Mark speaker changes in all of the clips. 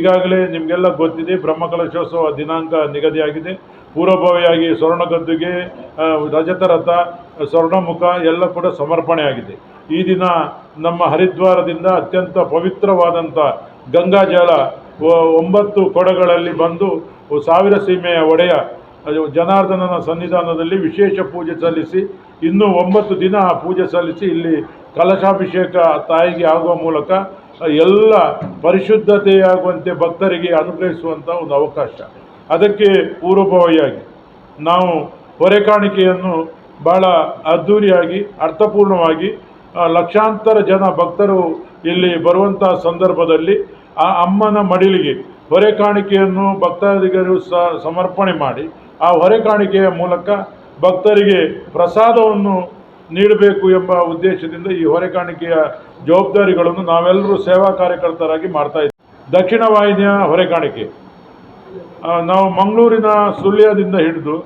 Speaker 1: ಈಗಾಗಲೇ ನಿಮಗೆಲ್ಲ ಗೊತ್ತಿದೆ, ಬ್ರಹ್ಮಕಲಶೋತ್ಸವ ದಿನಾಂಕ ನಿಗದಿಯಾಗಿದೆ. ಪೂರ್ವಭಾವಿಯಾಗಿ ಸ್ವರ್ಣಗದ್ದುಗೆ ರಜತ ರಥ ಸ್ವರ್ಣಮುಖ ಎಲ್ಲ ಕೂಡ ಸಮರ್ಪಣೆಯಾಗಿದೆ. ಈ ದಿನ ನಮ್ಮ ಹರಿದ್ವಾರದಿಂದ ಅತ್ಯಂತ ಪವಿತ್ರವಾದಂಥ ಗಂಗಾಜಲ ಒಂಬತ್ತು ಕೊಡಗಳಲ್ಲಿ ಬಂದು ಸಾವಿರ ಸೀಮೆಯ ಒಡೆಯ ಜನಾರ್ದನನ ಸನ್ನಿಧಾನದಲ್ಲಿ ವಿಶೇಷ ಪೂಜೆ ಸಲ್ಲಿಸಿ, ಇನ್ನೂ ಒಂಬತ್ತು ದಿನ ಪೂಜೆ ಸಲ್ಲಿಸಿ ಇಲ್ಲಿ ಕಲಶಾಭಿಷೇಕ ತಾಯಿಗೆ ಆಗುವ ಮೂಲಕ ಎಲ್ಲ ಪರಿಶುದ್ಧತೆಯಾಗುವಂತೆ ಭಕ್ತರಿಗೆ ಅನುಗ್ರಹಿಸುವಂಥ ಒಂದು ಅವಕಾಶ. ಅದಕ್ಕೆ ಪೂರ್ವಭಾವಿಯಾಗಿ ನಾವು ಹೊರೆ ಕಾಣಿಕೆಯನ್ನು ಭಾಳ ಅದ್ಧೂರಿಯಾಗಿ ಅರ್ಥಪೂರ್ಣವಾಗಿ ಲಕ್ಷಾಂತರ ಜನ ಭಕ್ತರು ಇಲ್ಲಿ ಬರುವಂಥ ಸಂದರ್ಭದಲ್ಲಿ ಆ ಅಮ್ಮನ ಮಡಿಲಿಗೆ ಹೊರೆ ಕಾಣಿಕೆಯನ್ನು ಭಕ್ತಾದಿಗರು ಸಮರ್ಪಣೆ ಮಾಡಿ ಆ ಹೊರೆ ಕಾಣಿಕೆಯ ಮೂಲಕ ಭಕ್ತರಿಗೆ ಪ್ರಸಾದವನ್ನು ನೀಡಬೇಕು ಎಂಬ ಉದ್ದೇಶದಿಂದ ಈ ಹೊರೆಕಾಣಿಕೆಯ ಜವಾಬ್ದಾರಿಗಳನ್ನು ನಾವೆಲ್ಲರೂ ಸೇವಾ ಕಾರ್ಯಕರ್ತರಾಗಿ ಮಾಡ್ತಾ ದಕ್ಷಿಣ ವಾಹಿನಿಯ ಹೊರೆಕಾಣಿಕೆ. ನಾವು ಮಂಗಳೂರಿನ ಸುಳ್ಯದಿಂದ ಹಿಡಿದು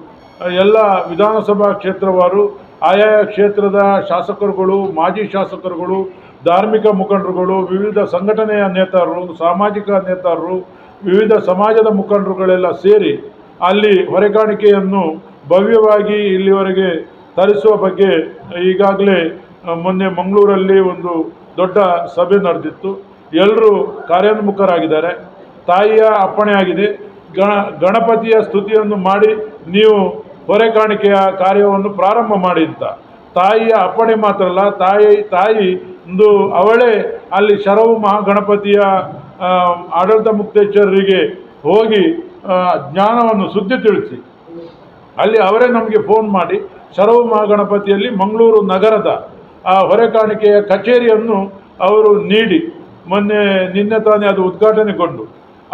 Speaker 1: ಎಲ್ಲ ವಿಧಾನಸಭಾ ಕ್ಷೇತ್ರವಾರು, ಆಯಾಯ ಕ್ಷೇತ್ರದ ಶಾಸಕರುಗಳು, ಮಾಜಿ ಶಾಸಕರುಗಳು, ಧಾರ್ಮಿಕ ಮುಖಂಡರುಗಳು, ವಿವಿಧ ಸಂಘಟನೆಯ ನೇತಾರರು, ಸಾಮಾಜಿಕ ನೇತಾರರು, ವಿವಿಧ ಸಮಾಜದ ಮುಖಂಡರುಗಳೆಲ್ಲ ಸೇರಿ ಅಲ್ಲಿ ಹೊರೆಕಾಣಿಕೆಯನ್ನು ಭವ್ಯವಾಗಿ ಇಲ್ಲಿವರೆಗೆ ತರಿಸುವ ಬಗ್ಗೆ ಈಗಾಗಲೇ ಮೊನ್ನೆ ಮಂಗಳೂರಲ್ಲಿ ಒಂದು ದೊಡ್ಡ ಸಭೆ ನಡೆದಿತ್ತು. ಎಲ್ಲರೂ ಕಾರ್ಯೋನ್ಮುಖರಾಗಿದ್ದಾರೆ. ತಾಯಿಯ ಅಪ್ಪಣೆ ಆಗಿದೆ. ಗಣ, ಗಣಪತಿಯ ಸ್ತುತಿಯನ್ನು ಮಾಡಿ ನೀವು ಹೊರೆ ಕಾಣಿಕೆಯ ಕಾರ್ಯವನ್ನು ಪ್ರಾರಂಭ ಮಾಡಿ ಅಂತ. ತಾಯಿಯ ಅಪ್ಪಣೆ ಮಾತ್ರ ಅಲ್ಲ, ತಾಯಿ ತಾಯಿ ಒಂದು ಅವಳೇ ಅಲ್ಲಿ ಶರವು ಮಹಾಗಣಪತಿಯ ಆಡಳಿತ ಮುಕ್ತೇಶ್ವರರಿಗೆ ಹೋಗಿ ಜ್ಞಾನವನ್ನು ಸುದ್ದಿ ತಿಳಿಸಿ. ಅಲ್ಲಿ ಅವರೇ ನಮಗೆ ಫೋನ್ ಮಾಡಿ ಶರವು ಮಹಾಗಣಪತಿಯಲ್ಲಿ ಮಂಗಳೂರು ನಗರದ ಆ ಹೊರೆ ಕಾಣಿಕೆಯ ಕಚೇರಿಯನ್ನು ಅವರು ನೀಡಿ. ಮೊನ್ನೆ ನಿನ್ನೆ ತಾನೇ ಅದು ಉದ್ಘಾಟನೆಗೊಂಡು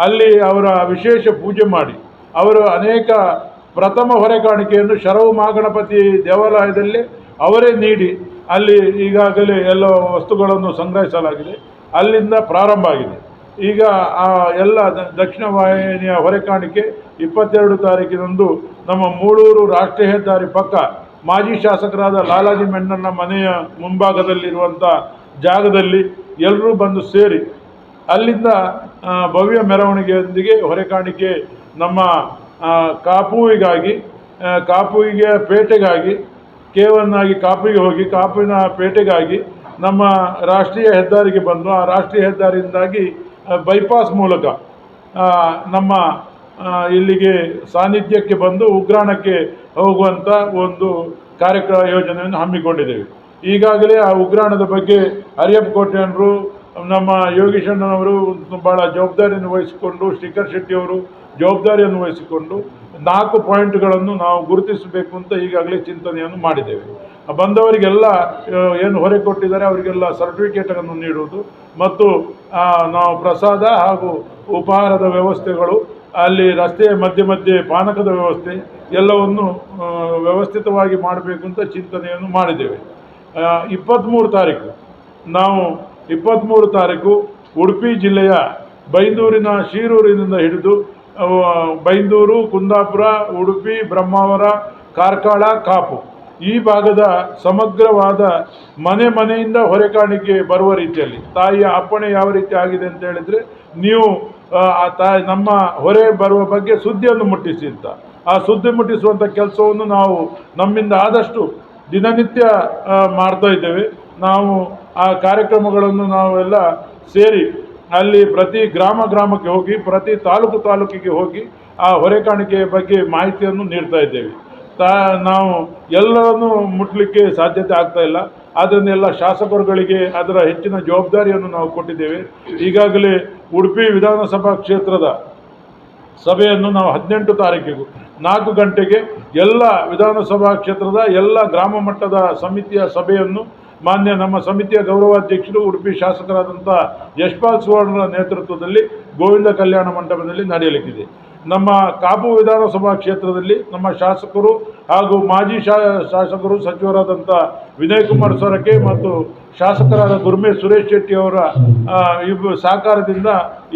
Speaker 1: ಅಲ್ಲಿ ಅವರ ವಿಶೇಷ ಪೂಜೆ ಮಾಡಿ. ಅವರು ಅನೇಕ ಪ್ರಥಮ ಹೊರೆ ಕಾಣಿಕೆಯನ್ನು ಶರವು ಮಹಾಗಣಪತಿ ದೇವಾಲಯದಲ್ಲಿ ಅವರೇ ನೀಡಿ. ಅಲ್ಲಿ ಈಗಾಗಲೇ ಎಲ್ಲ ವಸ್ತುಗಳನ್ನು ಸಂಗ್ರಹಿಸಲಾಗಿದೆ. ಅಲ್ಲಿಂದ ಪ್ರಾರಂಭ ಆಗಿದೆ. ಈಗ ಆ ಎಲ್ಲ ದಕ್ಷಿಣ ವಾಹಿನಿಯ ಹೊರೆ ಕಾಣಿಕೆ ಇಪ್ಪತ್ತೆರಡು ತಾರೀಕಿನಂದು ನಮ್ಮ ಮೂಳೂರು ರಾಷ್ಟ್ರೀಯ ಹೆದ್ದಾರಿ ಪಕ್ಕ ಮಾಜಿ ಶಾಸಕರಾದ ಲಾಲಾಜಿ ಮೆಣ್ಣನ ಮನೆಯ ಮುಂಭಾಗದಲ್ಲಿರುವಂಥ ಜಾಗದಲ್ಲಿ ಎಲ್ಲರೂ ಬಂದು ಸೇರಿ ಅಲ್ಲಿಂದ ಭವ್ಯ ಮೆರವಣಿಗೆಯೊಂದಿಗೆ ಹೊರೆ ಕಾಣಿಕೆ ನಮ್ಮ ಕಾಪುವಿಗಾಗಿ ಕಾಪುವಿಗೆ ಪೇಟೆಗಾಗಿ ಕೇವನ್ನಾಗಿ ಕಾಪುವಿಗೆ ಹೋಗಿ, ಕಾಪುವಿನ ಪೇಟೆಗಾಗಿ ನಮ್ಮ ರಾಷ್ಟ್ರೀಯ ಹೆದ್ದಾರಿಗೆ ಬಂದು, ಆ ರಾಷ್ಟ್ರೀಯ ಹೆದ್ದಾರಿಯಿಂದಾಗಿ ಬೈಪಾಸ್ ಮೂಲಕ ನಮ್ಮ ಇಲ್ಲಿಗೆ ಸಾನ್ನಿಧ್ಯಕ್ಕೆ ಬಂದು ಉಗ್ರಾಣಕ್ಕೆ ಹೋಗುವಂಥ ಒಂದು ಕಾರ್ಯಕ್ರಮ ಯೋಜನೆಯನ್ನು ಹಮ್ಮಿಕೊಂಡಿದ್ದೇವೆ. ಈಗಾಗಲೇ ಆ ಉಗ್ರಾಣದ ಬಗ್ಗೆ ಅರಿಯಪ್ಪ ಕೋಟೆಯವರು ನಮ್ಮ ಯೋಗೀಶಣ್ಣನವರು ಭಾಳ ಜವಾಬ್ದಾರಿಯನ್ನು ವಹಿಸಿಕೊಂಡು, ಶ್ರೀಕರ್ ಶೆಟ್ಟಿಯವರು ಜವಾಬ್ದಾರಿಯನ್ನು ವಹಿಸಿಕೊಂಡು ನಾಲ್ಕು ಪಾಯಿಂಟ್ಗಳನ್ನು ನಾವು ಗುರುತಿಸಬೇಕು ಅಂತ ಈಗಾಗಲೇ ಚಿಂತನೆಯನ್ನು ಮಾಡಿದ್ದೇವೆ. ಬಂದವರಿಗೆಲ್ಲ ಏನು ಹೊರೆ ಕೊಟ್ಟಿದ್ದಾರೆ ಅವರಿಗೆಲ್ಲ ಸರ್ಟಿಫಿಕೇಟನ್ನು ನೀಡುವುದು ಮತ್ತು ನಾವು ಪ್ರಸಾದ ಹಾಗೂ ಉಪಹಾರದ ವ್ಯವಸ್ಥೆಗಳು ಅಲ್ಲಿ ರಸ್ತೆಯ ಮಧ್ಯೆ ಮಧ್ಯೆ ಪಾನಕದ ವ್ಯವಸ್ಥೆ ಎಲ್ಲವನ್ನು ವ್ಯವಸ್ಥಿತವಾಗಿ ಮಾಡಬೇಕು ಅಂತ ಚಿಂತನೆಯನ್ನು ಮಾಡಿದ್ದೇವೆ. ಇಪ್ಪತ್ತ್ಮೂರು ತಾರೀಕು. ನಾವು ಇಪ್ಪತ್ತ್ಮೂರು ತಾರೀಕು ಉಡುಪಿ ಜಿಲ್ಲೆಯ ಬೈಂದೂರಿನ ಶೀರೂರಿನಿಂದ ಹಿಡಿದು ಬೈಂದೂರು, ಕುಂದಾಪುರ, ಉಡುಪಿ, ಬ್ರಹ್ಮಾವರ, ಕಾರ್ಕಳ, ಕಾಪು ಈ ಭಾಗದ ಸಮಗ್ರವಾದ ಮನೆ ಮನೆಯಿಂದ ಹೊರೆ ಕಾಣಿಕೆ ಬರುವ ರೀತಿಯಲ್ಲಿ ತಾಯಿಯ ಅಪ್ಪಣೆ ಯಾವ ರೀತಿ ಆಗಿದೆ ಅಂತ ಹೇಳಿದರೆ, ನೀವು ನಮ್ಮ ಹೊರೆ ಬರುವ ಬಗ್ಗೆ ಸುದ್ದಿಯನ್ನು ಮುಟ್ಟಿಸಿ ಅಂತ. ಆ ಸುದ್ದಿ ಮುಟ್ಟಿಸುವಂಥ ಕೆಲಸವನ್ನು ನಾವು ನಮ್ಮಿಂದ ಆದಷ್ಟು ದಿನನಿತ್ಯ ಮಾಡ್ತಾ ಇದ್ದೇವೆ. ನಾವು ಆ ಕಾರ್ಯಕ್ರಮಗಳನ್ನು ನಾವೆಲ್ಲ ಸೇರಿ ಅಲ್ಲಿ ಪ್ರತಿ ಗ್ರಾಮ ಗ್ರಾಮಕ್ಕೆ ಹೋಗಿ, ಪ್ರತಿ ತಾಲೂಕು ತಾಲೂಕಿಗೆ ಹೋಗಿ ಆ ಹೊರೆ ಕಾಣಿಕೆಯ ಬಗ್ಗೆ ಮಾಹಿತಿಯನ್ನು ನೀಡ್ತಾ ಇದ್ದೇವೆ. ತಾ, ನಾವು ಎಲ್ಲರನ್ನು ಮುಟ್ಲಿಕ್ಕೆ ಸಾಧ್ಯತೆ ಆಗ್ತಾ ಇಲ್ಲ. ಅದನ್ನೆಲ್ಲ ಶಾಸಕರುಗಳಿಗೆ ಅದರ ಹೆಚ್ಚಿನ ಜವಾಬ್ದಾರಿಯನ್ನು ನಾವು ಕೊಟ್ಟಿದ್ದೇವೆ. ಈಗಾಗಲೇ ಉಡುಪಿ ವಿಧಾನಸಭಾ ಕ್ಷೇತ್ರದ ಸಭೆಯನ್ನು ನಾವು ಹದಿನೆಂಟು ತಾರೀಕಿಗೂ, ನಾಲ್ಕು ಗಂಟೆಗೆ ಎಲ್ಲ ವಿಧಾನಸಭಾ ಕ್ಷೇತ್ರದ ಎಲ್ಲ ಗ್ರಾಮ ಮಟ್ಟದ ಸಮಿತಿಯ ಸಭೆಯನ್ನು ಮಾನ್ಯ ನಮ್ಮ ಸಮಿತಿಯ ಗೌರವಾಧ್ಯಕ್ಷರು, ಉಡುಪಿ ಶಾಸಕರಾದಂಥ ಯಶ್ಪಾಲ್ ಸುವರ್ಣರ ನೇತೃತ್ವದಲ್ಲಿ ಗೋವಿಂದ ಕಲ್ಯಾಣ ಮಂಟಪದಲ್ಲಿ ನಡೆಯಲಿಕ್ಕಿದೆ. ನಮ್ಮ ಕಾಪು ವಿಧಾನಸಭಾ ಕ್ಷೇತ್ರದಲ್ಲಿ ನಮ್ಮ ಶಾಸಕರು ಹಾಗೂ ಮಾಜಿ ಶಾ, ಶಾಸಕರು ಸಚಿವರಾದಂಥ ವಿನಯ್ ಕುಮಾರ್ ಸೊರಕೆ ಮತ್ತು ಶಾಸಕರಾದ ಗುರ್ಮೆ ಸುರೇಶ್ ಶೆಟ್ಟಿ ಅವರ ಸಹಕಾರದಿಂದ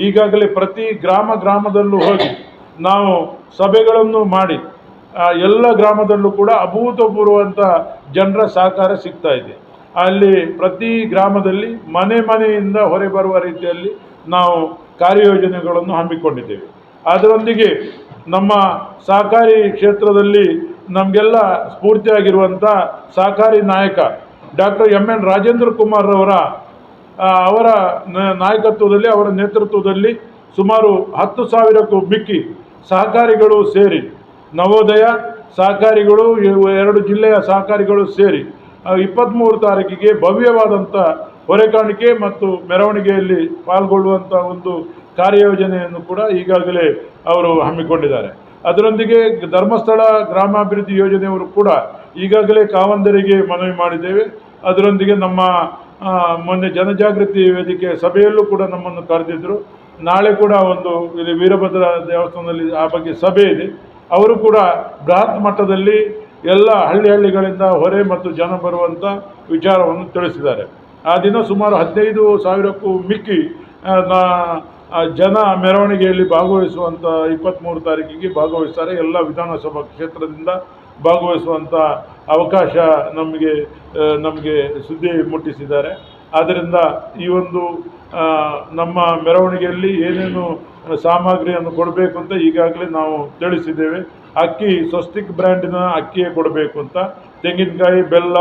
Speaker 1: ಈಗಾಗಲೇ ಪ್ರತಿ ಗ್ರಾಮ ಗ್ರಾಮದಲ್ಲೂ ಹೋಗಿ ನಾವು ಸಭೆಗಳನ್ನು ಮಾಡಿ ಎಲ್ಲ ಗ್ರಾಮದಲ್ಲೂ ಕೂಡ ಅಭೂತಪೂರ್ವಂಥ ಜನರ ಸಹಕಾರ ಸಿಗ್ತಾ ಇದೆ. ಅಲ್ಲಿ ಪ್ರತಿ ಗ್ರಾಮದಲ್ಲಿ ಮನೆ ಮನೆಯಿಂದ ಹೊರೆ ಬರುವ ರೀತಿಯಲ್ಲಿ ನಾವು ಕಾರ್ಯಯೋಜನೆಗಳನ್ನು ಹಮ್ಮಿಕೊಂಡಿದ್ದೇವೆ. ಅದರೊಂದಿಗೆ ನಮ್ಮ ಸಹಕಾರಿ ಕ್ಷೇತ್ರದಲ್ಲಿ ನಮಗೆಲ್ಲ ಸ್ಫೂರ್ತಿಯಾಗಿರುವಂಥ ಸಹಕಾರಿ ನಾಯಕ doctor M N Rajendra Kumar ಅವರ ನಾಯಕತ್ವದಲ್ಲಿ, ಅವರ ನೇತೃತ್ವದಲ್ಲಿ ಸುಮಾರು ಹತ್ತು ಸಾವಿರಕ್ಕೂ ಮಿಕ್ಕಿ ಸಹಕಾರಿಗಳು ಸೇರಿ, ನವೋದಯ ಸಹಕಾರಿಗಳು ಎರಡು ಜಿಲ್ಲೆಯ ಸಹಕಾರಿಗಳು ಸೇರಿ ಇಪ್ಪತ್ತ್ಮೂರು ತಾರೀಕಿಗೆ ಭವ್ಯವಾದಂಥ ಹೊರೆಕಾಣಿಕೆ ಮತ್ತು ಮೆರವಣಿಗೆಯಲ್ಲಿ ಪಾಲ್ಗೊಳ್ಳುವಂಥ ಒಂದು ಕಾರ್ಯಯೋಜನೆಯನ್ನು ಕೂಡ ಈಗಾಗಲೇ ಅವರು ಹಮ್ಮಿಕೊಂಡಿದ್ದಾರೆ. ಅದರೊಂದಿಗೆ ಧರ್ಮಸ್ಥಳ ಗ್ರಾಮಾಭಿವೃದ್ಧಿ ಯೋಜನೆಯವರು ಕೂಡ ಈಗಾಗಲೇ ಕಾವಂದರಿಗೆ ಮನವಿ ಮಾಡಿದ್ದೇವೆ. ಅದರೊಂದಿಗೆ ನಮ್ಮ ಮೊನ್ನೆ ಜನಜಾಗೃತಿ ವೇದಿಕೆ ಸಭೆಯಲ್ಲೂ ಕೂಡ ನಮ್ಮನ್ನು ಕರೆದಿದ್ದರು ನಾಳೆ ಕೂಡ ಒಂದು ಇಲ್ಲಿ ವೀರಭದ್ರ ದೇವಸ್ಥಾನದಲ್ಲಿ ಆ ಬಗ್ಗೆ ಸಭೆ ಇದೆ. ಅವರು ಕೂಡ ಬೃಹತ್ ಮಟ್ಟದಲ್ಲಿ ಎಲ್ಲ ಹಳ್ಳಿ ಹಳ್ಳಿಗಳಿಂದ ಹೊರೆ ಮತ್ತು ಜನ ಬರುವಂಥ ವಿಚಾರವನ್ನು ತಿಳಿಸಿದ್ದಾರೆ. ಆ ದಿನ ಸುಮಾರು ಹದಿನೈದು ಸಾವಿರಕ್ಕೂ ಮಿಕ್ಕಿ ಜನ ಮೆರವಣಿಗೆಯಲ್ಲಿ ಭಾಗವಹಿಸುವಂಥ ಇಪ್ಪತ್ತ್ಮೂರು ತಾರೀಕಿಗೆ ಭಾಗವಹಿಸ್ತಾರೆ. ಎಲ್ಲ ವಿಧಾನಸಭಾ ಕ್ಷೇತ್ರದಿಂದ ಭಾಗವಹಿಸುವಂಥ ಅವಕಾಶ ನಮಗೆ ನಮಗೆ ಸುದ್ದಿ ಮುಟ್ಟಿಸಿದ್ದಾರೆ. ಆದ್ದರಿಂದ ಈ ಒಂದು ನಮ್ಮ ಮೆರವಣಿಗೆಯಲ್ಲಿ ಏನೇನು ಸಾಮಗ್ರಿಯನ್ನು ಕೊಡಬೇಕು ಅಂತ ಈಗಾಗಲೇ ನಾವು ತಿಳಿಸಿದ್ದೇವೆ. ಅಕ್ಕಿ, ಸ್ವಸ್ತಿಕ್ ಬ್ರ್ಯಾಂಡಿನ ಅಕ್ಕಿಯೇ ಕೊಡಬೇಕು ಅಂತ. ತೆಂಗಿನಕಾಯಿ, ಬೆಲ್ಲ,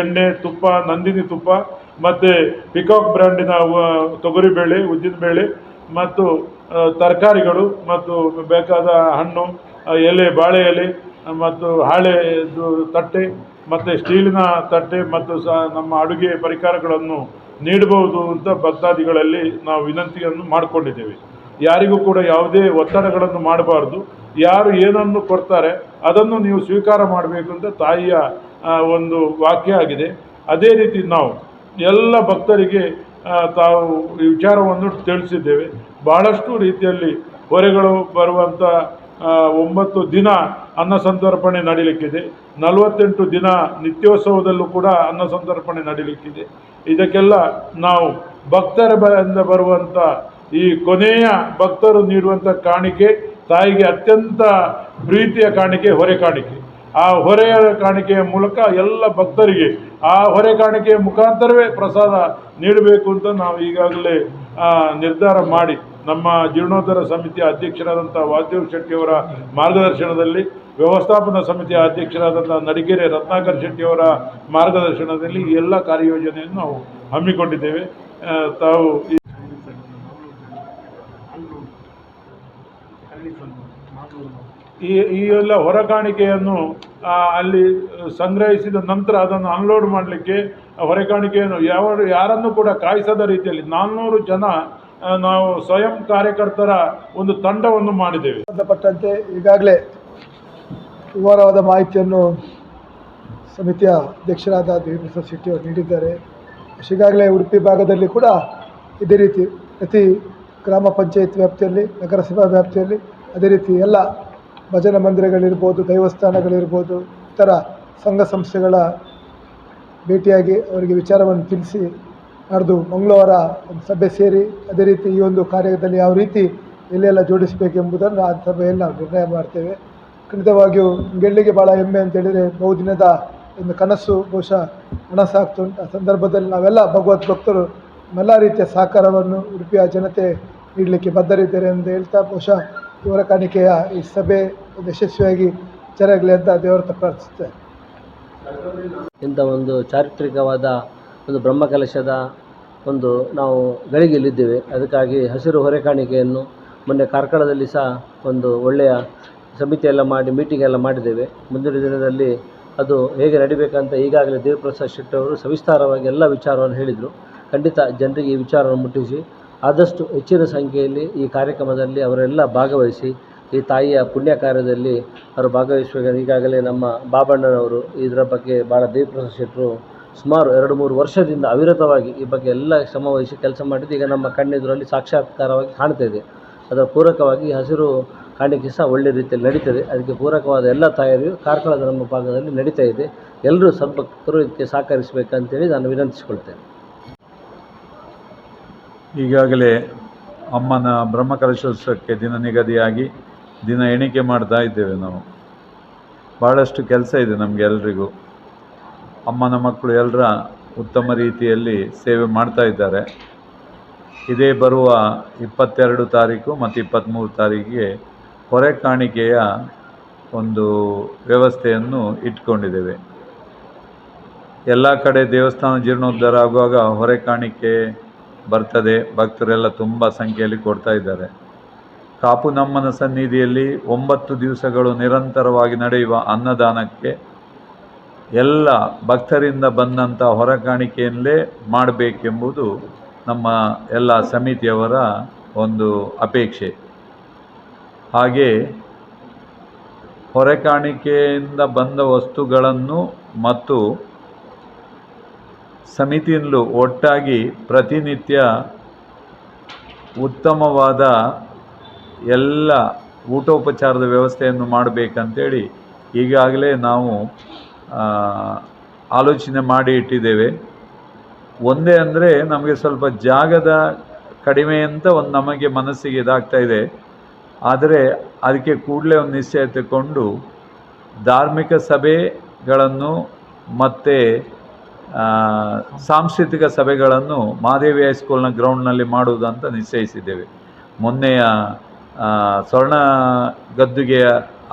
Speaker 1: ಎಣ್ಣೆ, ತುಪ್ಪ, ನಂದಿನಿ ತುಪ್ಪ ಮತ್ತು ಪಿಕಾಕ್ ಬ್ರ್ಯಾಂಡಿನ ಉದ್ದಿನ ಬೇಳೆ ಮತ್ತು ತರಕಾರಿಗಳು ಮತ್ತು ಬೇಕಾದ ಹಣ್ಣು ಎಲೆ, ಬಾಳೆ ಎಲೆ ಮತ್ತು ಹಾಳೆದು ತಟ್ಟೆ ಮತ್ತು ಸ್ಟೀಲಿನ ತಟ್ಟೆ ಮತ್ತು ಸಹ ನಮ್ಮ ಅಡುಗೆ ಪರಿಕರಗಳನ್ನು ನೀಡಬಹುದು ಅಂತ ಭಕ್ತಾದಿಗಳಲ್ಲಿ ನಾವು ವಿನಂತಿಯನ್ನು ಮಾಡಿಕೊಂಡಿದ್ದೇವೆ. ಯಾರಿಗೂ ಕೂಡ ಯಾವುದೇ ಒತ್ತಡಗಳನ್ನು ಮಾಡಬಾರ್ದು. ಯಾರು ಏನನ್ನು ಕೊಡ್ತಾರೆ ಅದನ್ನು ನೀವು ಸ್ವೀಕಾರ ಮಾಡಬೇಕು ಅಂತ ತಾಯಿಯ ಒಂದು ವಾಕ್ಯ ಆಗಿದೆ. ಅದೇ ರೀತಿ ನಾವು ಎಲ್ಲ ಭಕ್ತರಿಗೆ ತಾವು ಈ ವಿಚಾರವನ್ನು ತಿಳಿಸಿದ್ದೇವೆ. ಬಹಳಷ್ಟು ರೀತಿಯಲ್ಲಿ ಹೊರೆಗಳು ಬರುವಂಥ ಒಂಬತ್ತು ದಿನ ಅನ್ನ ಸಂತರ್ಪಣೆ ನಡೀಲಿಕ್ಕಿದೆ. ನಲವತ್ತೆಂಟು ದಿನ ನಿತ್ಯೋತ್ಸವದಲ್ಲೂ ಕೂಡ ಅನ್ನ ಸಂತರ್ಪಣೆ ನಡೀಲಿಕ್ಕಿದೆ. ಇದಕ್ಕೆಲ್ಲ ನಾವು ಭಕ್ತರ ಬಂದ ಬರುವಂಥ ಈ ಕೊನೆಯ ಭಕ್ತರು ನೀಡುವಂಥ ಕಾಣಿಕೆ, ತಾಯಿಗೆ ಅತ್ಯಂತ ಪ್ರೀತಿಯ ಕಾಣಿಕೆ, ಹೊರೆ ಕಾಣಿಕೆ. ಆ ಹೊರೆಯ ಕಾಣಿಕೆಯ ಮೂಲಕ ಎಲ್ಲ ಭಕ್ತರಿಗೆ ಆ ಹೊರೆ ಕಾಣಿಕೆಯ ಮುಖಾಂತರವೇ ಪ್ರಸಾದ ನೀಡಬೇಕು ಅಂತ ನಾವು ಈಗಾಗಲೇ ನಿರ್ಧಾರ ಮಾಡಿ ನಮ್ಮ ಜೀರ್ಣೋದ್ಧಾರ ಸಮಿತಿಯ ಅಧ್ಯಕ್ಷರಾದಂಥ ವಾಸುದೇವ್ ಶೆಟ್ಟಿಯವರ ಮಾರ್ಗದರ್ಶನದಲ್ಲಿ, ವ್ಯವಸ್ಥಾಪನಾ ಸಮಿತಿಯ ಅಧ್ಯಕ್ಷರಾದಂಥ ನಡಿಗೆರೆ ರತ್ನಾಕರ್ ಶೆಟ್ಟಿಯವರ ಮಾರ್ಗದರ್ಶನದಲ್ಲಿ ಎಲ್ಲ ಕಾರ್ಯಯೋಜನೆಯನ್ನು ನಾವು ಹಮ್ಮಿಕೊಂಡಿದ್ದೇವೆ. ತಾವು ಈ ಈ ಎಲ್ಲ ಹೊರಕಾಣಿಕೆಯನ್ನು ಅಲ್ಲಿ ಸಂಗ್ರಹಿಸಿದ ನಂತರ ಅದನ್ನು ಅನ್ಲೋಡ್ ಮಾಡಲಿಕ್ಕೆ ಹೊರಕಾಣಿಕೆಯನ್ನು ಯಾವ ಯಾರನ್ನು ಕೂಡ ಕಾಯಿಸದ ರೀತಿಯಲ್ಲಿ ನಾನ್ನೂರು ಜನ ನಾವು ಸ್ವಯಂ ಕಾರ್ಯಕರ್ತರ ಒಂದು ತಂಡವನ್ನು ಮಾಡಿದ್ದೇವೆ.
Speaker 2: ಸಂಬಂಧಪಟ್ಟಂತೆ ಈಗಾಗಲೇ ವಿವರವಾದ ಮಾಹಿತಿಯನ್ನು ಸಮಿತಿಯ ಅಧ್ಯಕ್ಷರಾದ ದೇವೇಂದ್ರ ಶೆಟ್ಟಿ ಅವರು ನೀಡಿದ್ದಾರೆ. ಈಗಾಗಲೇ ಉಡುಪಿ ಭಾಗದಲ್ಲಿ ಕೂಡ ಇದೇ ರೀತಿ ಪ್ರತಿ ಗ್ರಾಮ ಪಂಚಾಯತ್ ವ್ಯಾಪ್ತಿಯಲ್ಲಿ, ನಗರಸಭಾ ವ್ಯಾಪ್ತಿಯಲ್ಲಿ ಅದೇ ರೀತಿ ಎಲ್ಲ ಭಜನಾ ಮಂದಿರಗಳಿರ್ಬೋದು, ದೇವಸ್ಥಾನಗಳಿರ್ಬೋದು, ಇತರ ಸಂಘ ಸಂಸ್ಥೆಗಳ ಭೇಟಿಯಾಗಿ ಅವರಿಗೆ ವಿಚಾರವನ್ನು ತಿಳಿಸಿ ನಾಡ್ದು ಮಂಗಳವಾರ ಒಂದು ಸಭೆ ಸೇರಿ ಅದೇ ರೀತಿ ಈ ಒಂದು ಕಾರ್ಯದಲ್ಲಿ ಯಾವ ರೀತಿ ಎಲ್ಲೆಲ್ಲ ಜೋಡಿಸಬೇಕೆಂಬುದನ್ನು ಆ ಸಭೆಯಲ್ಲಿ ನಾವು ನಿರ್ಣಯ ಮಾಡ್ತೇವೆ. ಖಂಡಿತವಾಗಿಯೂ ಗೆಳ್ಳಿಗೆ ಭಾಳ ಹೆಮ್ಮೆ ಅಂತ ಹೇಳಿದರೆ ಬಹುದಿನದ ಒಂದು ಕನಸು, ಬಹುಶಃ ಹಣಸಾಗ್ತು ಆ ಸಂದರ್ಭದಲ್ಲಿ ನಾವೆಲ್ಲ ಭಗವದ್ ಭಕ್ತರು ಎಲ್ಲ ರೀತಿಯ ಸಹಕಾರವನ್ನು ಉಡುಪಿಯ ಜನತೆ ನೀಡಲಿಕ್ಕೆ ಬದ್ಧರಿದ್ದಾರೆ ಎಂದು ಹೇಳ್ತಾ, ಬಹುಶಃ ಇವರ ಕಾಣಿಕೆಯ ಈ ಸಭೆ ಯಶಸ್ವಿಯಾಗಿ ಚೆನ್ನಾಗಲಿ ಅಂತ ದೇವರ ಪ್ರಾರ್ಥಿಸ್ತೇನೆ
Speaker 3: ಇಂಥ ಒಂದು ಚಾರಿತ್ರಿಕವಾದ ಒಂದು ಬ್ರಹ್ಮಕಲಶದ ಒಂದು ನಾವು ಗಳಿಗೆಯಲ್ಲಿದ್ದೇವೆ. ಅದಕ್ಕಾಗಿ ಹಸಿರು ಹೊರೆ ಕಾಣಿಕೆಯನ್ನು ಮೊನ್ನೆ ಕಾರ್ಕಳದಲ್ಲಿ ಸಹ ಒಂದು ಒಳ್ಳೆಯ ಸಮಿತಿಯೆಲ್ಲ ಮಾಡಿ ಮೀಟಿಂಗ್ ಎಲ್ಲ ಮಾಡಿದ್ದೇವೆ. ಮುಂದಿನ ದಿನದಲ್ಲಿ ಅದು ಹೇಗೆ ನಡಿಬೇಕಂತ ಈಗಾಗಲೇ ದೇವಪ್ರಸಾದ್ ಶೆಟ್ಟಿ ಅವರು ಸವಿಸ್ತಾರವಾಗಿ ಎಲ್ಲ ವಿಚಾರವನ್ನು ಹೇಳಿದರು. ಖಂಡಿತ ಜನರಿಗೆ ಈ ವಿಚಾರವನ್ನು ಮುಟ್ಟಿಸಿ. ಆದಷ್ಟು ಹೆಚ್ಚಿನ ಸಂಖ್ಯೆಯಲ್ಲಿ ಈ ಕಾರ್ಯಕ್ರಮದಲ್ಲಿ ಅವರೆಲ್ಲ ಭಾಗವಹಿಸಿ, ಈ ತಾಯಿಯ ಪುಣ್ಯ ಕಾರ್ಯದಲ್ಲಿ ಅವರು ಭಾಗವಹಿಸಬೇಕು ಈಗಾಗಲೇ ನಮ್ಮ ಬಾಬಣ್ಣನವರು ಇದರ ಬಗ್ಗೆ ಭಾಳ ದೇವಪ್ರಸಾದ್ ಶೆಟ್ಟರು ಸುಮಾರು ಎರಡು ಮೂರು ವರ್ಷದಿಂದ ಅವಿರತವಾಗಿ ಈ ಬಗ್ಗೆ ಎಲ್ಲ ಶ್ರಮವಹಿಸಿ ಕೆಲಸ ಮಾಡಿದ್ದು ಈಗ ನಮ್ಮ ಕಣ್ಣೆದುರಲ್ಲಿ ಸಾಕ್ಷಾತ್ಕಾರವಾಗಿ ಕಾಣ್ತಾ ಇದೆ. ಅದರ ಪೂರಕವಾಗಿ ಹಸಿರು ಕಾಣಿಕೆ ಸಹ ಒಳ್ಳೆ ರೀತಿಯಲ್ಲಿ ನಡೀತದೆ. ಅದಕ್ಕೆ ಪೂರಕವಾದ ಎಲ್ಲ ತಯಾರಿಯು ಕಾರ್ಕಳದ ನಮ್ಮ ಭಾಗದಲ್ಲಿ ನಡೀತಾ ಇದೆ. ಎಲ್ಲರೂ ಸದ್ಭಕ್ತರು ಇದಕ್ಕೆ ಸಹಕರಿಸಬೇಕಂತೇಳಿ ನಾನು ವಿನಂತಿಸಿಕೊಳ್ತೇನೆ.
Speaker 4: ಈಗಾಗಲೇ ಅಮ್ಮನ ಬ್ರಹ್ಮಕಲಶೋತ್ಸವಕ್ಕೆ ದಿನ ನಿಗದಿಯಾಗಿ ದಿನ ಎಣಿಕೆ ಮಾಡ್ತಾ ಇದ್ದೇವೆ ನಾವು. ಭಾಳಷ್ಟು ಕೆಲಸ ಇದೆ ನಮಗೆ ಎಲ್ರಿಗೂ. ಅಮ್ಮನ ಮಕ್ಕಳು ಎಲ್ಲರ ಉತ್ತಮ ರೀತಿಯಲ್ಲಿ ಸೇವೆ ಮಾಡ್ತಾ ಇದ್ದಾರೆ. ಇದೇ ಬರುವ ಇಪ್ಪತ್ತೆರಡು ತಾರೀಕು ಮತ್ತು ಇಪ್ಪತ್ತ್ಮೂರು ತಾರೀಕಿಗೆ ಹೊರೆ ಕಾಣಿಕೆಯ ಒಂದು ವ್ಯವಸ್ಥೆಯನ್ನು ಇಟ್ಕೊಂಡಿದ್ದೇವೆ. ಎಲ್ಲ ಕಡೆ ದೇವಸ್ಥಾನ ಜೀರ್ಣೋದ್ಧಾರ ಆಗುವಾಗ ಹೊರೆ ಕಾಣಿಕೆ ಬರ್ತದೆ, ಭಕ್ತರೆಲ್ಲ ತುಂಬ ಸಂಖ್ಯೆಯಲ್ಲಿ ಕೊಡ್ತಾ ಇದ್ದಾರೆ. ಕಾಪು ನಮ್ಮನ ಸನ್ನಿಧಿಯಲ್ಲಿ ಒಂಬತ್ತು ದಿವಸಗಳು ನಿರಂತರವಾಗಿ ನಡೆಯುವ ಅನ್ನದಾನಕ್ಕೆ ಎಲ್ಲ ಭಕ್ತರಿಂದ ಬಂದಂಥ ಹೊರ ಕಾಣಿಕೆಯಲ್ಲೇ ಮಾಡಬೇಕೆಂಬುದು ನಮ್ಮ ಎಲ್ಲ ಸಮಿತಿಯವರ ಒಂದು ಅಪೇಕ್ಷೆ. ಹಾಗೆ ಹೊರೆ ಕಾಣಿಕೆಯಿಂದ ಬಂದ ವಸ್ತುಗಳನ್ನು ಮತ್ತು ಸಮಿತಿಯಲ್ಲೂ ಒಟ್ಟಾಗಿ ಪ್ರತಿನಿತ್ಯ ಉತ್ತಮವಾದ ಎಲ್ಲ ಊಟೋಪಚಾರದ ವ್ಯವಸ್ಥೆಯನ್ನು ಮಾಡಬೇಕಂತೇಳಿ ಈಗಾಗಲೇ ನಾವು ಆಲೋಚನೆ ಮಾಡಿ ಇಟ್ಟಿದ್ದೇವೆ. ಒಂದೇ ಅಂದರೆ ನಮಗೆ ಸ್ವಲ್ಪ ಜಾಗದ ಕಡಿಮೆ ಅಂತ ಒಂದು ನಮಗೆ ಮನಸ್ಸಿಗೆ ಇದಾಗ್ತಾ ಇದೆ. ಆದರೆ ಅದಕ್ಕೆ ಕೂಡಲೇ ಒಂದು ನಿಶ್ಚಯ ತಗೊಂಡು ಧಾರ್ಮಿಕ ಸಭೆಗಳನ್ನು ಮತ್ತು ಸಾಂಸ್ಕೃತಿಕ ಸಭೆಗಳನ್ನು ಮಹಾದೇವಿ ಹೈಸ್ಕೂಲ್ನ ಗ್ರೌಂಡ್ನಲ್ಲಿ ಮಾಡುವುದಂತ ನಿಶ್ಚಯಿಸಿದ್ದೇವೆ. ಮೊನ್ನೆಯ ಸ್ವರ್ಣ ಗದ್ದುಗೆಯ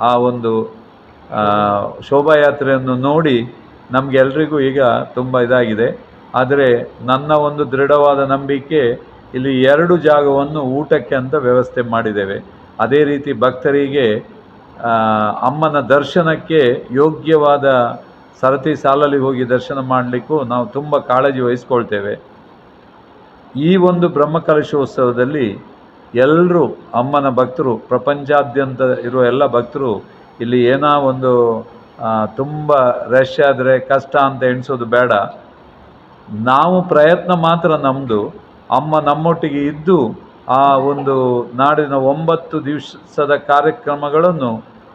Speaker 4: ಆ ಒಂದು ಶೋಭಾಯಾತ್ರೆಯನ್ನು ನೋಡಿ ನಮಗೆಲ್ರಿಗೂ ಈಗ ತುಂಬ ಇದಾಗಿದೆ. ಆದರೆ ನನ್ನ ಒಂದು ದೃಢವಾದ ನಂಬಿಕೆ ಇಲ್ಲಿ ಎರಡು ಜಾಗವನ್ನು ಊಟಕ್ಕೆ ಅಂತ ವ್ಯವಸ್ಥೆ ಮಾಡಿದ್ದೇವೆ. ಅದೇ ರೀತಿ ಭಕ್ತರಿಗೆ ಅಮ್ಮನ ದರ್ಶನಕ್ಕೆ ಯೋಗ್ಯವಾದ ಸರತಿ ಸಾಲಲ್ಲಿ ಹೋಗಿ ದರ್ಶನ ಮಾಡಲಿಕ್ಕೂ ನಾವು ತುಂಬ ಕಾಳಜಿ ವಹಿಸ್ಕೊಳ್ತೇವೆ. ಈ ಒಂದು ಬ್ರಹ್ಮಕಲಶೋತ್ಸವದಲ್ಲಿ ಎಲ್ಲರೂ ಅಮ್ಮನ ಭಕ್ತರು, ಪ್ರಪಂಚಾದ್ಯಂತ ಇರುವ ಎಲ್ಲ ಭಕ್ತರು ಇಲ್ಲಿ ಏನೋ ಒಂದು ತುಂಬ ರಶ್ ಆದರೆ ಕಷ್ಟ ಅಂತ ಎಣಿಸೋದು ಬೇಡ. ನಾವು ಪ್ರಯತ್ನ ಮಾತ್ರ ನಮ್ಮದು ಅಮ್ಮ ನಮ್ಮೊಟ್ಟಿಗೆ ಇದ್ದು ಆ ಒಂದು ನಾಡಿನ ಒಂಬತ್ತು ದಿವಸದ ಕಾರ್ಯಕ್ರಮಗಳನ್ನು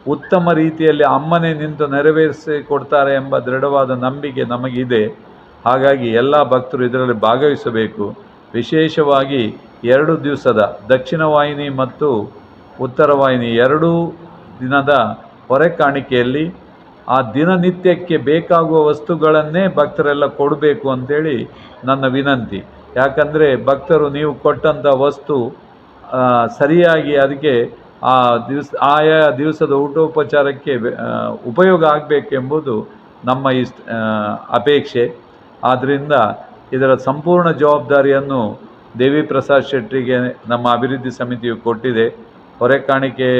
Speaker 4: ಉತ್ತಮ ರೀತಿಯಲ್ಲಿ ಅಮ್ಮನೇ ನಿಂತು ನೆರವೇರಿಸಿ ಕೊಡ್ತಾರೆ ಎಂಬ ದೃಢವಾದ ನಂಬಿಕೆ ನಮಗಿದೆ. ಹಾಗಾಗಿ ಎಲ್ಲ ಭಕ್ತರು ಇದರಲ್ಲಿ ಭಾಗವಹಿಸಬೇಕು. ವಿಶೇಷವಾಗಿ ಎರಡು ದಿವಸದ ದಕ್ಷಿಣ ವಾಹಿನಿ ಮತ್ತು ಉತ್ತರ ವಾಹಿನಿ ಎರಡೂ ದಿನದ ಹೊರೆ ಕಾಣಿಕೆಯಲ್ಲಿ ಆ ದಿನನಿತ್ಯಕ್ಕೆ ಬೇಕಾಗುವ ವಸ್ತುಗಳನ್ನೇ ಭಕ್ತರೆಲ್ಲ ಕೊಡಬೇಕು ಅಂತೇಳಿ ನನ್ನ ವಿನಂತಿ. ಯಾಕಂದರೆ ಭಕ್ತರು ನೀವು ಕೊಟ್ಟಂಥ ವಸ್ತು ಸರಿಯಾಗಿ ಅದಕ್ಕೆ ಆ ದಿವಸ, ಆಯಾ ದಿವಸದ ಊಟೋಪಚಾರಕ್ಕೆ ಉಪಯೋಗ ಆಗಬೇಕೆಂಬುದು ನಮ್ಮ ಈ ಅಪೇಕ್ಷೆ. ಆದ್ದರಿಂದ ಇದರ ಸಂಪೂರ್ಣ ಜವಾಬ್ದಾರಿಯನ್ನು ದೇವಿ ಪ್ರಸಾದ್ ಶೆಟ್ಟಿಗೆ ನಮ್ಮ ಅಭಿವೃದ್ಧಿ ಸಮಿತಿಯು ಕೊಟ್ಟಿದೆ. ಹೊರೆ ಕಾಣಿಕೆ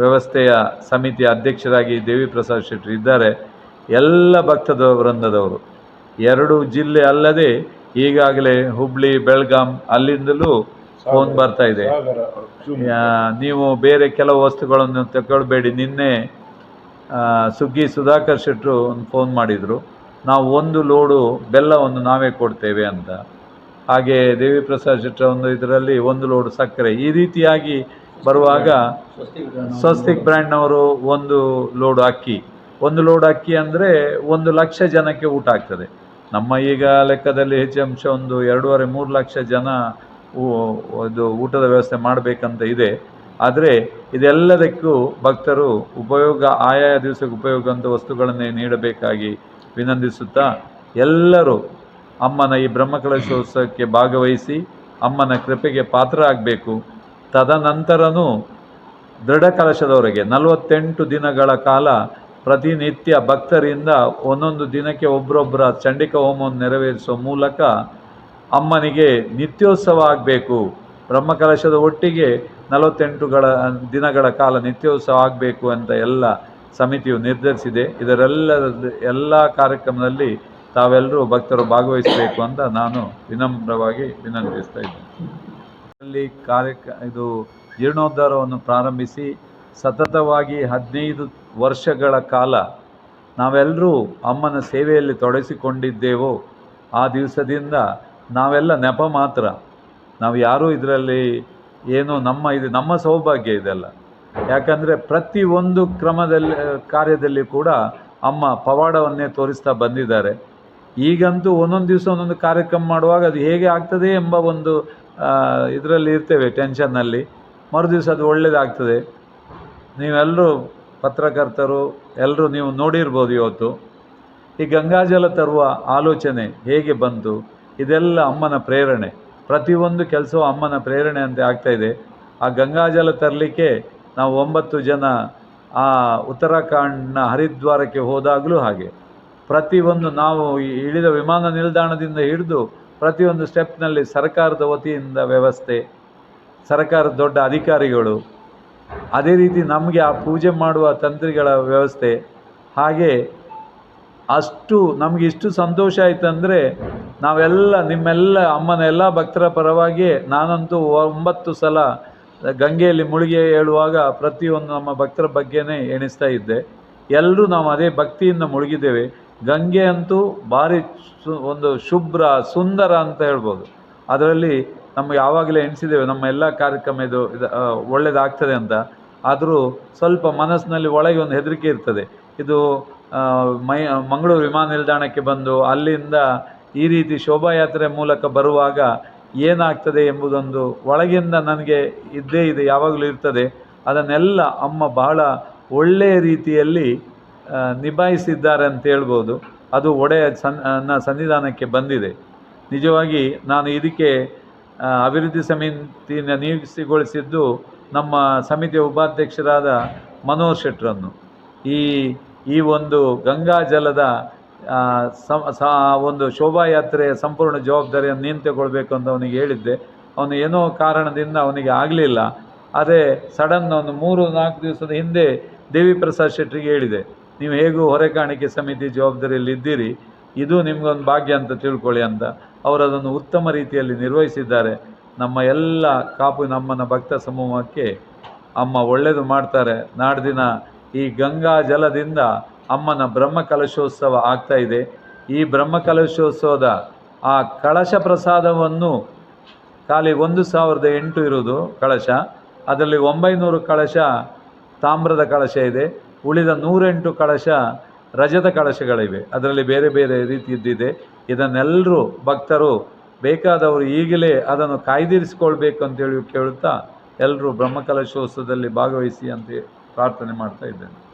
Speaker 4: ವ್ಯವಸ್ಥೆಯ ಸಮಿತಿಯ ಅಧ್ಯಕ್ಷರಾಗಿ ದೇವಿ ಪ್ರಸಾದ್ ಶೆಟ್ಟಿ ಇದ್ದಾರೆ. ಎಲ್ಲ ಭಕ್ತದ ವೃಂದದವರು. ಎರಡು ಜಿಲ್ಲೆ ಅಲ್ಲದೆ ಈಗಾಗಲೇ ಹುಬ್ಬಳ್ಳಿ ಬೆಳಗಾಂ ಅಲ್ಲಿಂದಲೂ ಫೋನ್ ಬರ್ತಾ ಇದೆ. ನೀವು ಬೇರೆ ಕೆಲವು ವಸ್ತುಗಳನ್ನು ತಗೊಳ್ಬೇಡಿ. ನಿನ್ನೆ ಸುಗ್ಗಿ ಸುಧಾಕರ್ ಶೆಟ್ಟರು ಒಂದು ಫೋನ್ ಮಾಡಿದರು. ನಾವು ಒಂದು ಲೋಡು ಬೆಲ್ಲವನ್ನು ನಾವೇ ಕೊಡ್ತೇವೆ ಅಂತ. ಹಾಗೆ ದೇವಿ ಪ್ರಸಾದ್ ಶೆಟ್ಟರ ಒಂದು ಇದರಲ್ಲಿ ಒಂದು ಲೋಡು ಸಕ್ಕರೆ. ಈ ರೀತಿಯಾಗಿ ಬರುವಾಗ ಸ್ವಸ್ತಿಕ್ ಬ್ರ್ಯಾಂಡ್ನವರು ಒಂದು ಲೋಡು ಅಕ್ಕಿ. ಒಂದು ಲೋಡ್ ಅಕ್ಕಿ ಅಂದರೆ ಒಂದು ಲಕ್ಷ ಜನಕ್ಕೆ ಊಟ ಆಗ್ತದೆ. ನಮ್ಮ ಈಗ ಲೆಕ್ಕದಲ್ಲಿ ಹೆಚ್ಚು ಅಂಶ ಒಂದು ಎರಡೂವರೆ ಮೂರು ಲಕ್ಷ ಜನ ಇದು ಊಟದ ವ್ಯವಸ್ಥೆ ಮಾಡಬೇಕಂತ ಇದೆ. ಆದರೆ ಇದೆಲ್ಲದಕ್ಕೂ ಭಕ್ತರು ಉಪಯೋಗ ಆಯಾ ದಿವಸಕ್ಕೆ ಉಪಯೋಗ ಅಂತ ವಸ್ತುಗಳನ್ನೇ ನೀಡಬೇಕಾಗಿ ವಿನಂತಿಸುತ್ತಾ ಎಲ್ಲರೂ ಅಮ್ಮನ ಈ ಬ್ರಹ್ಮಕಲಶೋತ್ಸವಕ್ಕೆ ಭಾಗವಹಿಸಿ ಅಮ್ಮನ ಕೃಪೆಗೆ ಪಾತ್ರ ಆಗಬೇಕು ತದನಂತರನೂ ದೃಢ ಕಲಶದವರೆಗೆ ನಲವತ್ತೆಂಟು ದಿನಗಳ ಕಾಲ ಪ್ರತಿನಿತ್ಯ ಭಕ್ತರಿಂದ ಒಂದೊಂದು ದಿನಕ್ಕೆ ಒಬ್ಬರೊಬ್ಬರ ಚಂಡಿಕ ಹೋಮವನ್ನು ನೆರವೇರಿಸುವ ಮೂಲಕ ಅಮ್ಮನಿಗೆ ನಿತ್ಯೋತ್ಸವ ಆಗಬೇಕು. ಬ್ರಹ್ಮಕಲಶದ ಒಟ್ಟಿಗೆ ನಲವತ್ತೆಂಟುಗಳ ದಿನಗಳ ಕಾಲ ನಿತ್ಯೋತ್ಸವ ಆಗಬೇಕು ಅಂತ ಎಲ್ಲ ಸಮಿತಿಯು ನಿರ್ಧರಿಸಿದೆ. ಇದರೆಲ್ಲ ಎಲ್ಲ ಕಾರ್ಯಕ್ರಮದಲ್ಲಿ ತಾವೆಲ್ಲರೂ ಭಕ್ತರು ಭಾಗವಹಿಸಬೇಕು ಅಂತ ನಾನು ವಿನಮ್ರವಾಗಿ ವಿನಂತಿಸ್ತಾ ಇದ್ದೇನೆ. ಅಲ್ಲಿ ಕಾರ್ಯ ಇದು ಜೀರ್ಣೋದ್ಧಾರವನ್ನು ಪ್ರಾರಂಭಿಸಿ ಸತತವಾಗಿ ಹದಿನೈದು ವರ್ಷಗಳ ಕಾಲ ನಾವೆಲ್ಲರೂ ಅಮ್ಮನ ಸೇವೆಯಲ್ಲಿ ತೊಡಗಿಸಿಕೊಂಡಿದ್ದೇವೋ, ಆ ದಿವಸದಿಂದ ನಾವೆಲ್ಲ ನೆಪ ಮಾತ್ರ. ನಾವು ಯಾರೂ ಇದರಲ್ಲಿ ಏನು ನಮ್ಮ ಇದು ನಮ್ಮ ಸೌಭಾಗ್ಯ ಇದೆಲ್ಲ. ಯಾಕಂದರೆ ಪ್ರತಿಯೊಂದು ಕ್ರಮದಲ್ಲಿ, ಕಾರ್ಯದಲ್ಲಿ ಕೂಡ ಅಮ್ಮ ಪವಾಡವನ್ನೇ ತೋರಿಸ್ತಾ ಬಂದಿದ್ದಾರೆ. ಈಗಂತೂ ಒಂದೊಂದು ದಿವಸ ಒಂದೊಂದು ಕಾರ್ಯಕ್ರಮ ಮಾಡುವಾಗ ಅದು ಹೇಗೆ ಆಗ್ತದೆ ಎಂಬ ಒಂದು ಇದರಲ್ಲಿ ಇರ್ತೇವೆ ಟೆನ್ಷನ್ನಲ್ಲಿ ಮರುದಿವಸ ಅದು ಒಳ್ಳೆಯದಾಗ್ತದೆ ನೀವೆಲ್ಲರೂ ಪತ್ರಕರ್ತರು ಎಲ್ಲರೂ ನೀವು ನೋಡಿರ್ಬೋದು ಇವತ್ತು. ಈ ಗಂಗಾಜಲ ತರುವ ಆಲೋಚನೆ ಹೇಗೆ ಬಂತು? ಇದೆಲ್ಲ ಅಮ್ಮನ ಪ್ರೇರಣೆ. ಪ್ರತಿಯೊಂದು ಕೆಲಸವೂ ಅಮ್ಮನ ಪ್ರೇರಣೆ ಅಂತ ಆಗ್ತಾ ಇದೆ. ಆ ಗಂಗಾಜಲ ತರಲಿಕ್ಕೆ ನಾವು ಒಂಬತ್ತು ಜನ ಆ ಉತ್ತರಾಖಂಡ್ನ ಹರಿದ್ವಾರಕ್ಕೆ ಹೋದಾಗಲೂ ಹಾಗೆ. ಪ್ರತಿಯೊಂದು ನಾವು ಇಳಿದ ವಿಮಾನ ನಿಲ್ದಾಣದಿಂದ ಹಿಡಿದು ಪ್ರತಿಯೊಂದು ಸ್ಟೆಪ್ನಲ್ಲಿ ಸರ್ಕಾರದ ವತಿಯಿಂದ ವ್ಯವಸ್ಥೆ, ಸರ್ಕಾರದ ದೊಡ್ಡ ಅಧಿಕಾರಿಗಳು, ಅದೇ ರೀತಿ ನಮಗೆ ಆ ಪೂಜೆ ಮಾಡುವ ತಂತ್ರಿಗಳ ವ್ಯವಸ್ಥೆ, ಹಾಗೆ ಅಷ್ಟು ನಮಗೆ ಇಷ್ಟು ಸಂತೋಷ ಆಯ್ತು ಅಂದರೆ ನಾವೆಲ್ಲ ನಿಮ್ಮೆಲ್ಲ ಅಮ್ಮನ ಎಲ್ಲ ಭಕ್ತರ ಪರವಾಗಿ ನಾನಂತೂ ಒಂಬತ್ತು ಸಲ ಗಂಗೆಯಲ್ಲಿ ಮುಳುಗಿ ಹೇಳುವಾಗ ಪ್ರತಿಯೊಂದು ನಮ್ಮ ಭಕ್ತರ ಬಗ್ಗೆನೇ ಎಣಿಸ್ತಾ ಇದ್ದೆ. ಎಲ್ಲರೂ ನಾವು ಅದೇ ಭಕ್ತಿಯಿಂದ ಮುಳುಗಿದ್ದೇವೆ. ಗಂಗೆ ಅಂತೂ ಭಾರಿ ಸು, ಒಂದು ಶುಭ್ರ, ಸುಂದರ ಅಂತ ಹೇಳ್ಬೋದು. ಅದರಲ್ಲಿ ನಮಗೆ ಯಾವಾಗಲೇ ಎಣಿಸಿದ್ದೇವೆ, ನಮ್ಮ ಎಲ್ಲ ಕಾರ್ಯಕ್ರಮ ಇದು ಇದು ಒಳ್ಳೆಯದಾಗ್ತದೆ ಅಂತ. ಆದರೂ ಸ್ವಲ್ಪ ಮನಸ್ಸಿನಲ್ಲಿ ಒಳಗೆ ಒಂದು ಹೆದರಿಕೆ ಇರ್ತದೆ. ಇದು ಮೈ, ಮಂಗಳೂರು ವಿಮಾನ ನಿಲ್ದಾಣಕ್ಕೆ ಬಂದು ಅಲ್ಲಿಂದ ಈ ರೀತಿ ಶೋಭಾಯಾತ್ರೆ ಮೂಲಕ ಬರುವಾಗ ಏನಾಗ್ತದೆ ಎಂಬುದೊಂದು ಒಳಗಿಂದ ನನಗೆ ಇದ್ದೇ ಇದೆ, ಯಾವಾಗಲೂ ಇರ್ತದೆ. ಅದನ್ನೆಲ್ಲ ಅಮ್ಮ ಬಹಳ ಒಳ್ಳೆಯ ರೀತಿಯಲ್ಲಿ ನಿಭಾಯಿಸಿದ್ದಾರೆ ಅಂತ ಹೇಳ್ಬೋದು. ಅದು ಒಡೆಯ ಸನ್ನ ಸನ್ನಿಧಾನಕ್ಕೆ ಬಂದಿದೆ. ನಿಜವಾಗಿ ನಾನು ಇದಕ್ಕೆ ಅಭಿವೃದ್ಧಿ ಸಮಿತಿನ ನಿಯುಕ್ತಿಗೊಳಿಸಿದ್ದು ನಮ್ಮ ಸಮಿತಿಯ ಉಪಾಧ್ಯಕ್ಷರಾದ ಮನೋಹರ್ ಶೆಟ್ರನ್ನು ಈ ಈ ಒಂದು ಗಂಗಾ ಜಲದ ಒಂದು ಶೋಭಾಯಾತ್ರೆಯ ಸಂಪೂರ್ಣ ಜವಾಬ್ದಾರಿಯನ್ನು ನೀನು ತಗೊಳ್ಬೇಕು ಅಂತ ಅವನಿಗೆ ಹೇಳಿದ್ದೆ. ಅವನು ಏನೋ ಕಾರಣದಿಂದ ಅವನಿಗೆ ಆಗಲಿಲ್ಲ. ಅದೇ ಸಡನ್ ಒಂದು ಮೂರು, ನಾಲ್ಕು ದಿವಸದ ಹಿಂದೆ ದೇವಿ ಪ್ರಸಾದ್ ಶೆಟ್ಟರಿಗೆ ಹೇಳಿದೆ, ನೀವು ಹೇಗೂ ಹೊರೆ ಕಾಣಿಕೆ ಸಮಿತಿ ಜವಾಬ್ದಾರಿಯಲ್ಲಿ ಇದ್ದೀರಿ? ಇದು ನಿಮಗೊಂದು ಭಾಗ್ಯ ಅಂತ ತಿಳ್ಕೊಳ್ಳಿ ಅಂತ. ಅವರು ಅದನ್ನು ಉತ್ತಮ ರೀತಿಯಲ್ಲಿ ನಿರ್ವಹಿಸಿದ್ದಾರೆ. ನಮ್ಮ ಎಲ್ಲ ಕಾಪು ನಮ್ಮನ ಭಕ್ತ ಸಮೂಹಕ್ಕೆ ಅಮ್ಮ ಒಳ್ಳೆಯದು ಮಾಡ್ತಾರೆ. ನಾಡ್ದಿನ ಈ ಗಂಗಾ ಜಲದಿಂದ ಅಮ್ಮನ ಬ್ರಹ್ಮ ಕಲಶೋತ್ಸವ ಆಗ್ತಾ ಇದೆ. ಈ ಬ್ರಹ್ಮ ಕಲಶೋತ್ಸವದ ಆ ಕಳಶ ಪ್ರಸಾದವನ್ನು ಖಾಲಿ ಒಂದು ಸಾವಿರದ ಎಂಟು ಇರೋದು ಕಳಶ. ಅದರಲ್ಲಿ ಒಂಬೈನೂರು ಕಳಶ ತಾಮ್ರದ ಕಳಶ ಇದೆ. ಉಳಿದ ನೂರೆಂಟು ಕಳಶ ರಜದ ಕಳಶಗಳಿವೆ. ಅದರಲ್ಲಿ ಬೇರೆ ಬೇರೆ ರೀತಿಯದ್ದಿದೆ. ಇದನ್ನೆಲ್ಲರೂ ಭಕ್ತರು ಬೇಕಾದವರು ಈಗಲೇ ಅದನ್ನು ಕಾಯ್ದಿರಿಸಿಕೊಳ್ಬೇಕು ಅಂತೇಳಿ ಕೇಳುತ್ತಾ ಎಲ್ಲರೂ ಬ್ರಹ್ಮಕಲಶೋತ್ಸವದಲ್ಲಿ ಭಾಗವಹಿಸಿ ಅಂತ ಪ್ರಾರ್ಥನೆ ಮಾಡ್ತಾ ಇದ್ದೇನೆ.